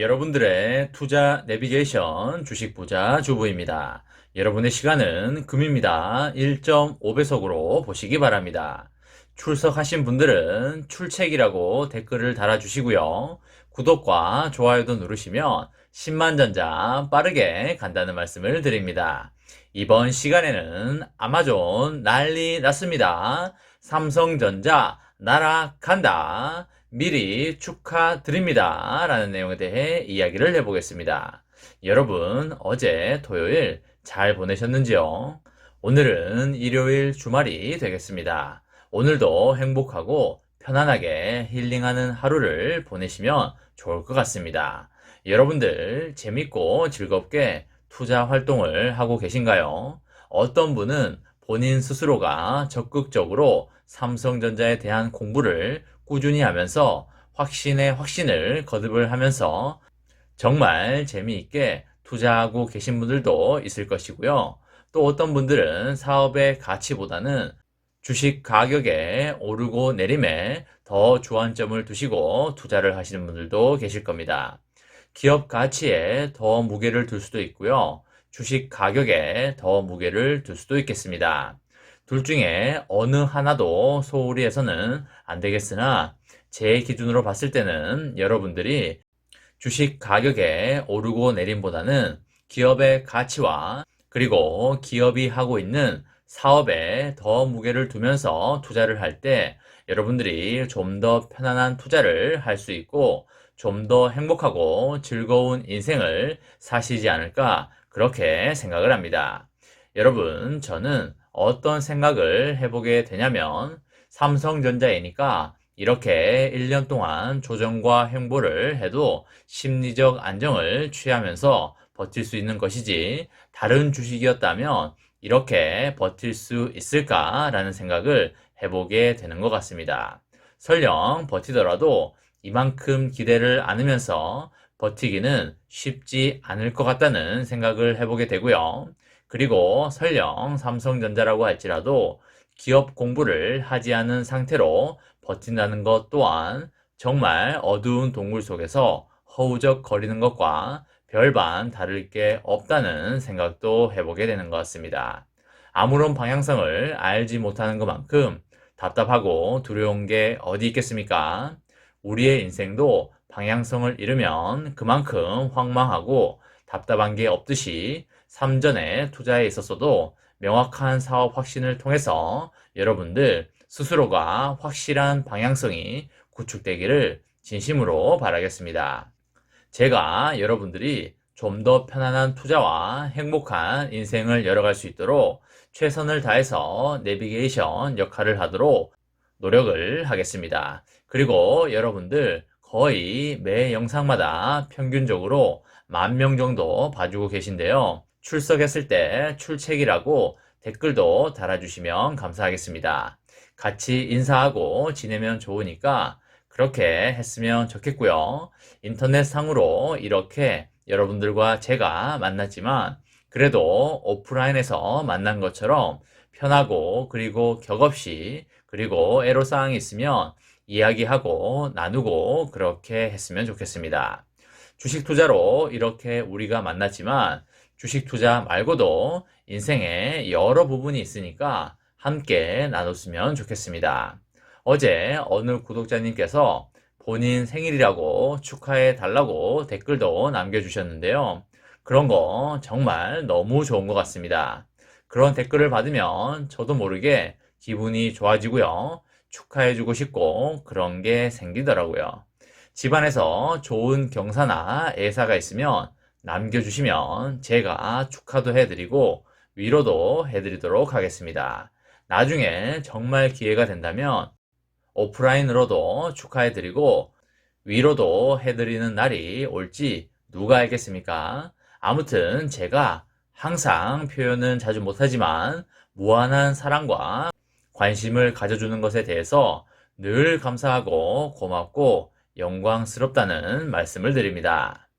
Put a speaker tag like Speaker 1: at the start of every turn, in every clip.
Speaker 1: 여러분들의 투자 내비게이션 주식 부자 주부입니다. 여러분의 시간은 금입니다. 1.5배속으로 보시기 바랍니다. 출석하신 분들은 출첵이라고 댓글을 달아주시고요. 구독과 좋아요도 누르시면 10만 전자 빠르게 간다는 말씀을 드립니다. 이번 시간에는 아마존 난리 났습니다. 삼성전자 날아간다. 미리 축하드립니다. 라는 내용에 대해 이야기를 해보겠습니다. 여러분, 어제 토요일 잘 보내셨는지요? 오늘은 일요일 주말이 되겠습니다. 오늘도 행복하고 편안하게 힐링하는 하루를 보내시면 좋을 것 같습니다. 여러분들 재밌고 즐겁게 투자 활동을 하고 계신가요? 어떤 분은 본인 스스로가 적극적으로 삼성전자에 대한 공부를 꾸준히 하면서 확신에 확신을 거듭을 하면서 정말 재미있게 투자하고 계신 분들도 있을 것이고요. 또 어떤 분들은 사업의 가치보다는 주식 가격에 오르고 내림에 더 주안점을 두시고 투자를 하시는 분들도 계실 겁니다. 기업 가치에 더 무게를 둘 수도 있고요. 주식 가격에 더 무게를 둘 수도 있겠습니다. 둘 중에 어느 하나도 소홀히 해서는 안 되겠으나 제 기준으로 봤을 때는 여러분들이 주식 가격의 오르고 내림보다는 기업의 가치와 그리고 기업이 하고 있는 사업에 더 무게를 두면서 투자를 할 때 여러분들이 좀 더 편안한 투자를 할 수 있고 좀 더 행복하고 즐거운 인생을 사시지 않을까 그렇게 생각을 합니다. 여러분, 저는 어떤 생각을 해보게 되냐면 삼성전자이니까 이렇게 1년 동안 조정과 행보를 해도 심리적 안정을 취하면서 버틸 수 있는 것이지 다른 주식이었다면 이렇게 버틸 수 있을까라는 생각을 해보게 되는 것 같습니다. 설령 버티더라도 이만큼 기대를 안으면서 버티기는 쉽지 않을 것 같다는 생각을 해보게 되고요. 그리고 설령 삼성전자라고 할지라도 기업 공부를 하지 않은 상태로 버틴다는 것 또한 정말 어두운 동굴 속에서 허우적 거리는 것과 별반 다를 게 없다는 생각도 해보게 되는 것 같습니다. 아무런 방향성을 알지 못하는 것만큼 답답하고 두려운 게 어디 있겠습니까? 우리의 인생도 방향성을 잃으면 그만큼 황망하고 답답한 게 없듯이 삼전에 투자에 있어서도 명확한 사업 확신을 통해서 여러분들 스스로가 확실한 방향성이 구축되기를 진심으로 바라겠습니다. 제가 여러분들이 좀 더 편안한 투자와 행복한 인생을 열어갈 수 있도록 최선을 다해서 내비게이션 역할을 하도록 노력을 하겠습니다. 그리고 여러분들 거의 매 영상마다 평균적으로 만 명 정도 봐주고 계신데요. 출석했을 때 출첵이라고 댓글도 달아주시면 감사하겠습니다. 같이 인사하고 지내면 좋으니까 그렇게 했으면 좋겠고요. 인터넷 상으로 이렇게 여러분들과 제가 만났지만 그래도 오프라인에서 만난 것처럼 편하고 그리고 격없이 그리고 애로사항이 있으면 이야기하고 나누고 그렇게 했으면 좋겠습니다. 주식 투자로 이렇게 우리가 만났지만 주식 투자 말고도 인생에 여러 부분이 있으니까 함께 나눴으면 좋겠습니다. 어제 어느 구독자님께서 본인 생일이라고 축하해 달라고 댓글도 남겨주셨는데요. 그런 거 정말 너무 좋은 것 같습니다. 그런 댓글을 받으면 저도 모르게 기분이 좋아지고요. 축하해주고 싶고 그런 게 생기더라고요. 집안에서 좋은 경사나 애사가 있으면 남겨주시면 제가 축하도 해드리고 위로도 해드리도록 하겠습니다. 나중에 정말 기회가 된다면 오프라인으로도 축하해드리고 위로도 해드리는 날이 올지 누가 알겠습니까? 아무튼 제가 항상 표현은 자주 못하지만 무한한 사랑과 관심을 가져주는 것에 대해서 늘 감사하고 고맙고 영광스럽다는 말씀을 드립니다.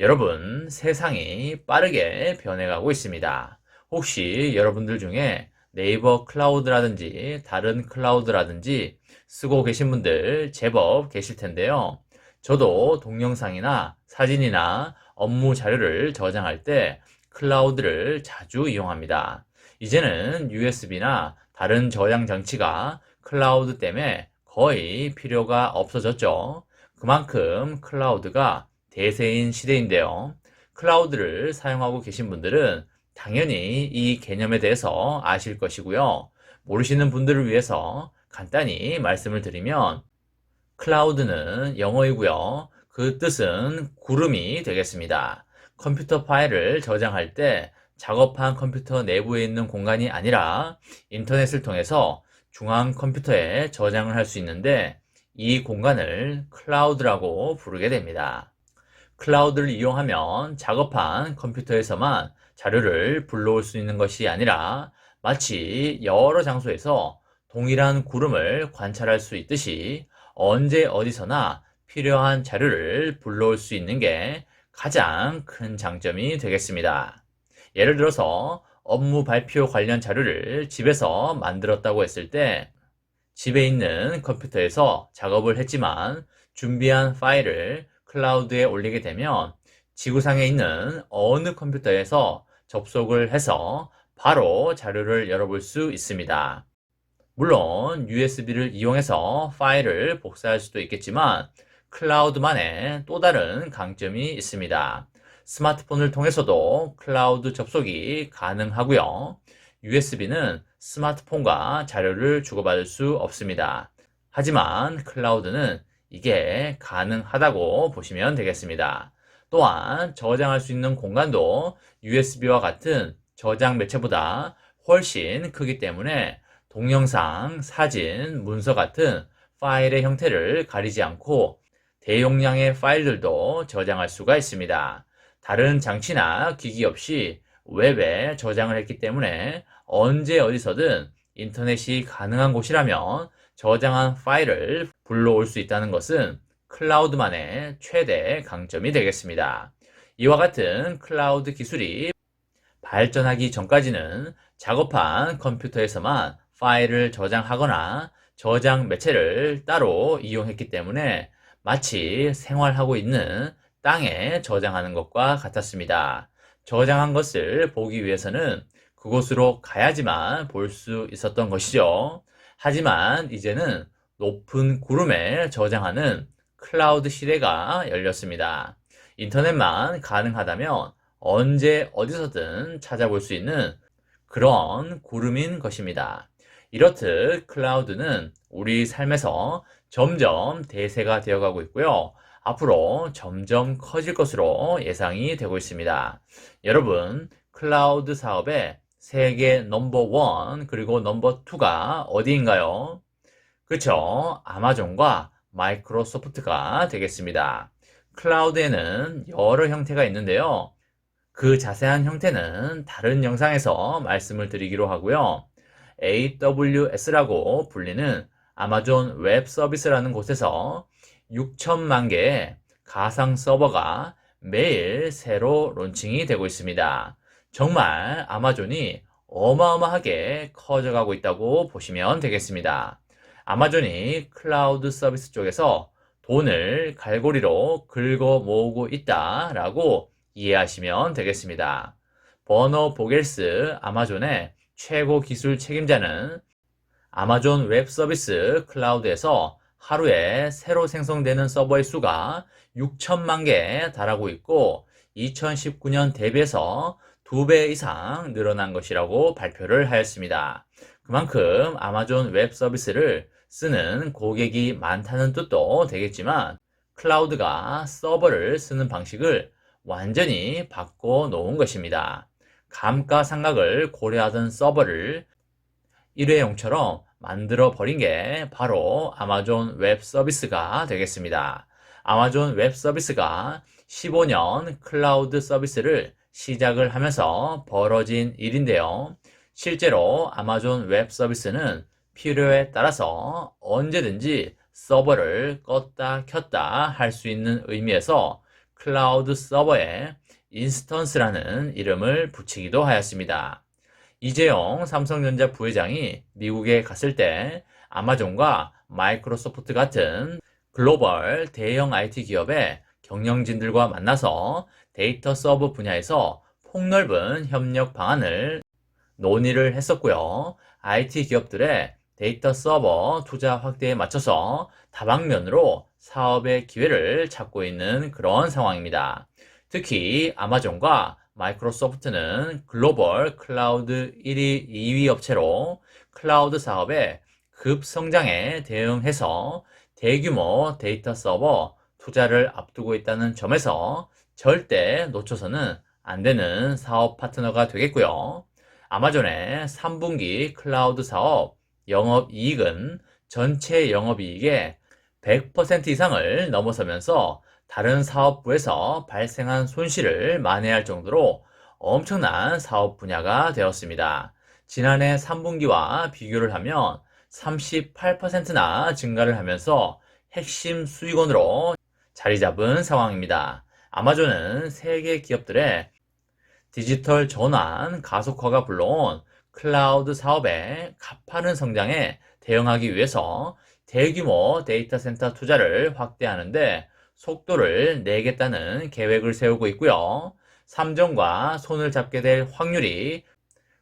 Speaker 1: 여러분, 세상이 빠르게 변해가고 있습니다. 혹시 여러분들 중에 네이버 클라우드라든지 다른 클라우드라든지 쓰고 계신 분들 제법 계실 텐데요. 저도 동영상이나 사진이나 업무 자료를 저장할 때 클라우드를 자주 이용합니다. 이제는 USB나 다른 저장 장치가 클라우드 때문에 거의 필요가 없어졌죠. 그만큼 클라우드가 대세인 시대인데요. 클라우드를 사용하고 계신 분들은 당연히 이 개념에 대해서 아실 것이고요. 모르시는 분들을 위해서 간단히 말씀을 드리면 클라우드는 영어이고요. 그 뜻은 구름이 되겠습니다. 컴퓨터 파일을 저장할 때 작업한 컴퓨터 내부에 있는 공간이 아니라 인터넷을 통해서 중앙 컴퓨터에 저장을 할 수 있는데 이 공간을 클라우드라고 부르게 됩니다. 클라우드를 이용하면 작업한 컴퓨터에서만 자료를 불러올 수 있는 것이 아니라 마치 여러 장소에서 동일한 구름을 관찰할 수 있듯이 언제 어디서나 필요한 자료를 불러올 수 있는 게 가장 큰 장점이 되겠습니다. 예를 들어서 업무 발표 관련 자료를 집에서 만들었다고 했을 때 집에 있는 컴퓨터에서 작업을 했지만 준비한 파일을 클라우드에 올리게 되면 지구상에 있는 어느 컴퓨터에서 접속을 해서 바로 자료를 열어볼 수 있습니다. 물론 USB를 이용해서 파일을 복사할 수도 있겠지만 클라우드만의 또 다른 강점이 있습니다. 스마트폰을 통해서도 클라우드 접속이 가능하고요. USB는 스마트폰과 자료를 주고받을 수 없습니다. 하지만 클라우드는 이게 가능하다고 보시면 되겠습니다. 또한 저장할 수 있는 공간도 USB와 같은 저장 매체보다 훨씬 크기 때문에 동영상, 사진, 문서 같은 파일의 형태를 가리지 않고 대용량의 파일들도 저장할 수가 있습니다. 다른 장치나 기기 없이 웹에 저장을 했기 때문에 언제 어디서든 인터넷이 가능한 곳이라면 저장한 파일을 불러올 수 있다는 것은 클라우드만의 최대 강점이 되겠습니다. 이와 같은 클라우드 기술이 발전하기 전까지는 작업한 컴퓨터에서만 파일을 저장하거나 저장 매체를 따로 이용했기 때문에 마치 생활하고 있는 땅에 저장하는 것과 같았습니다. 저장한 것을 보기 위해서는 그곳으로 가야지만 볼 수 있었던 것이죠. 하지만 이제는 높은 구름에 저장하는 클라우드 시대가 열렸습니다. 인터넷만 가능하다면 언제 어디서든 찾아볼 수 있는 그런 구름인 것입니다. 이렇듯 클라우드는 우리 삶에서 점점 대세가 되어가고 있고요. 앞으로 점점 커질 것으로 예상이 되고 있습니다. 여러분, 클라우드 사업의 세계 넘버 원 그리고 넘버 투가 어디인가요? 그쵸? 아마존과 마이크로소프트가 되겠습니다. 클라우드에는 여러 형태가 있는데요. 그 자세한 형태는 다른 영상에서 말씀을 드리기로 하고요. AWS라고 불리는 아마존 웹 서비스라는 곳에서 6천만 개의 가상 서버가 매일 새로 론칭이 되고 있습니다. 정말 아마존이 어마어마하게 커져가고 있다고 보시면 되겠습니다. 아마존이 클라우드 서비스 쪽에서 돈을 갈고리로 긁어 모으고 있다라고 이해하시면 되겠습니다. 버너 보겔스 아마존의 최고 기술 책임자는 아마존 웹 서비스 클라우드에서 하루에 새로 생성되는 서버의 수가 6천만 개에 달하고 있고 2019년 대비해서 2배 이상 늘어난 것이라고 발표를 하였습니다. 그만큼 아마존 웹 서비스를 쓰는 고객이 많다는 뜻도 되겠지만 클라우드가 서버를 쓰는 방식을 완전히 바꿔 놓은 것입니다. 감가상각을 고려하던 서버를 일회용처럼 만들어 버린 게 바로 아마존 웹 서비스가 되겠습니다. 아마존 웹 서비스가 15년 클라우드 서비스를 시작을 하면서 벌어진 일인데요. 실제로 아마존 웹 서비스는 필요에 따라서 언제든지 서버를 껐다 켰다 할 수 있는 의미에서 클라우드 서버에 인스턴스라는 이름을 붙이기도 하였습니다. 이재용 삼성전자 부회장이 미국에 갔을 때 아마존과 마이크로소프트 같은 글로벌 대형 IT 기업의 경영진들과 만나서 데이터 서버 분야에서 폭넓은 협력 방안을 논의를 했었고요. IT 기업들의 데이터 서버 투자 확대에 맞춰서 다방면으로 사업의 기회를 찾고 있는 그런 상황입니다. 특히 아마존과 마이크로소프트는 글로벌 클라우드 1위, 2위 업체로 클라우드 사업의 급성장에 대응해서 대규모 데이터 서버 투자를 앞두고 있다는 점에서 절대 놓쳐서는 안 되는 사업 파트너가 되겠고요. 아마존의 3분기 클라우드 사업 영업 이익은 전체 영업 이익의 100% 이상을 넘어서면서 다른 사업부에서 발생한 손실을 만회할 정도로 엄청난 사업 분야가 되었습니다. 지난해 3분기와 비교를 하면 38%나 증가를 하면서 핵심 수익원으로 자리 잡은 상황입니다. 아마존은 세계 기업들의 디지털 전환 가속화가 불러온 클라우드 사업의 가파른 성장에 대응하기 위해서 대규모 데이터 센터 투자를 확대하는데 속도를 내겠다는 계획을 세우고 있고요. 삼정과 손을 잡게 될 확률이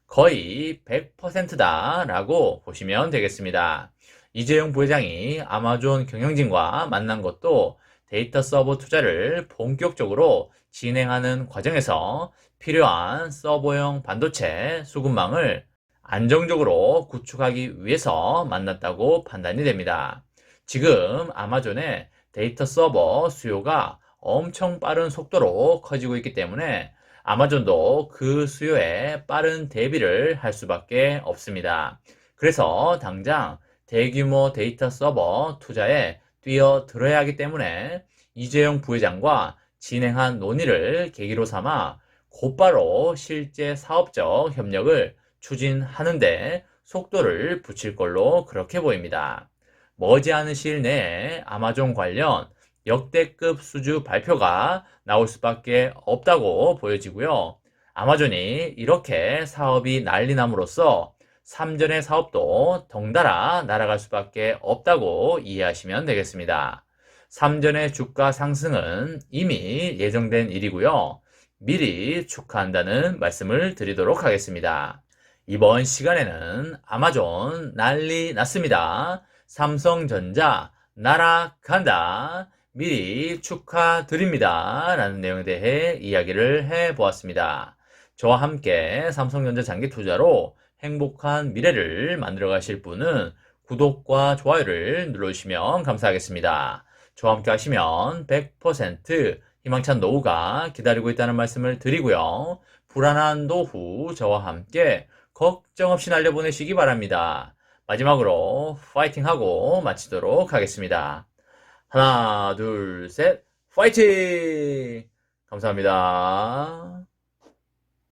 Speaker 1: 거의 100%다 라고 보시면 되겠습니다. 이재용 부회장이 아마존 경영진과 만난 것도 데이터 서버 투자를 본격적으로 진행하는 과정에서 필요한 서버용 반도체 수급망을 안정적으로 구축하기 위해서 만났다고 판단이 됩니다. 지금 아마존의 데이터 서버 수요가 엄청 빠른 속도로 커지고 있기 때문에 아마존도 그 수요에 빠른 대비를 할 수밖에 없습니다. 그래서 당장 대규모 데이터 서버 투자에 뛰어들어야 하기 때문에 이재용 부회장과 진행한 논의를 계기로 삼아 곧바로 실제 사업적 협력을 추진하는데 속도를 붙일 걸로 그렇게 보입니다. 머지않은 시일 내에 아마존 관련 역대급 수주 발표가 나올 수밖에 없다고 보여지고요. 아마존이 이렇게 사업이 난리 남으로써 3전의 사업도 덩달아 날아갈 수밖에 없다고 이해하시면 되겠습니다. 3전의 주가 상승은 이미 예정된 일이고요. 미리 축하한다는 말씀을 드리도록 하겠습니다. 이번 시간에는 아마존 난리 났습니다. 삼성전자 날아간다. 미리 축하드립니다. 라는 내용에 대해 이야기를 해 보았습니다. 저와 함께 삼성전자 장기 투자로 행복한 미래를 만들어 가실 분은 구독과 좋아요를 눌러주시면 감사하겠습니다. 저와 함께 하시면 100% 희망찬 노후가 기다리고 있다는 말씀을 드리고요. 불안한 노후 저와 함께 걱정 없이 날려보내시기 바랍니다. 마지막으로 파이팅하고 마치도록 하겠습니다. 하나, 둘, 셋, 파이팅! 감사합니다.